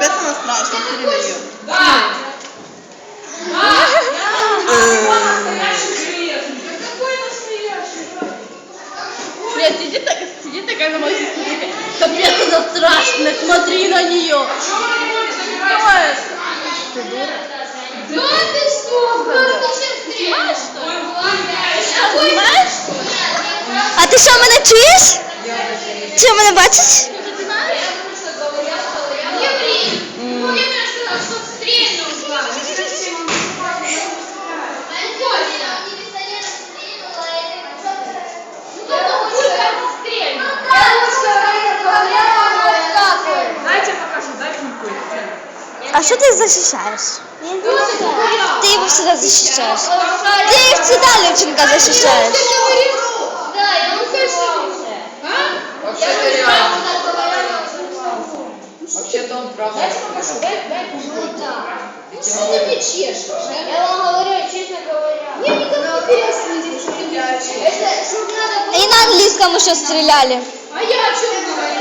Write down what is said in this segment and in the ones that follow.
Капец она страшная, перед Нет, сидит, так, сидит такая на моей сестре. Капец, она страшная, смотри на нее. Ты дура? Да ты что? Город зачем стрелять? Что, снимаешь? А ти що мене чуєш? Чи мене бачиш? А що ти захищаєш? Ти його всегда захищаєш. Ти всегда Левченка захищаєш. Да, я услышал. Вообще-то реально. Вообще-то он прав. Что ты мне чешешь? Я вам говорю, честно говоря. Мне никак не интересно, что ты мне чешешь. Это чтоб надо І на англійському що стріляли. А я о чем говорю?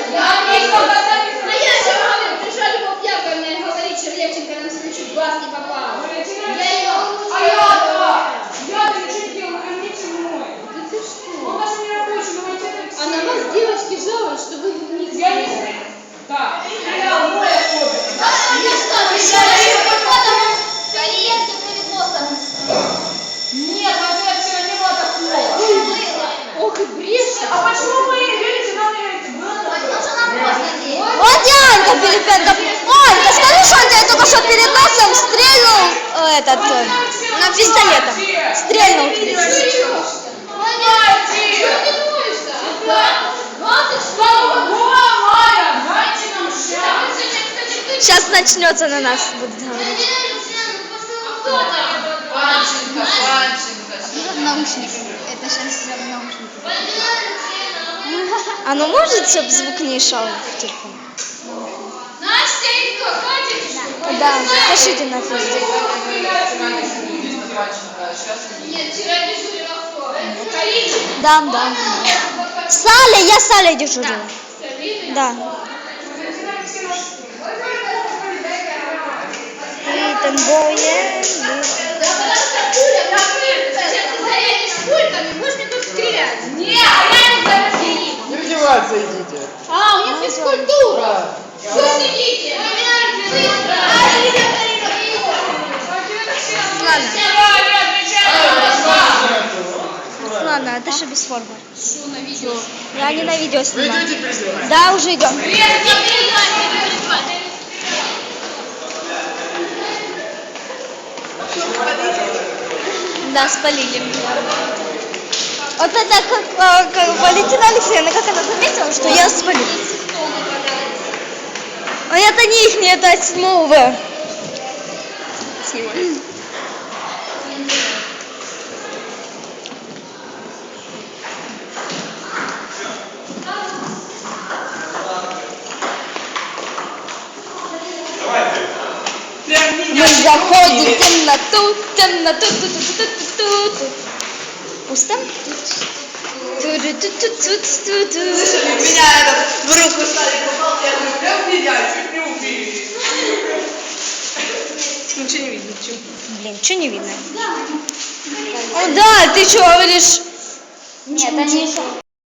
Янка Пилипенко. Анька, скажи, что он тебе только что перед носом стрельнул э, этот, э, на пистолетом. Стрельнул. Ты. Сейчас начнется на нас, будет говорить. Панченко, Панченко. Наушники. Это сейчас наушники. А ну может, чтобы звук не шел в телефон? Настя и кто? Хватит, что ли? Да, пишите на? Карина? Да, да. Саля, я Саля дежурила. Да. Мне тут стрелять. Нет, а я не идите. А, у них физкультура. Ладно, это же без формы. Видео? Я не на видео Вы снимаю. Да, уже идем. Да, спалили меня. Вот это как, э, как Валентина Алексеевна, как она заметила, что я спалил. Это не их, не это седьмого В. Мы заходим в темноту, темноту, ту ту ту ту ту ту Пусто? Меня этот в руку стали попал, я говорю, прям меня чуть не убили. Ничего не видно, чего. Блин, что не видно? О, да, ты что говоришь? Нет, они еще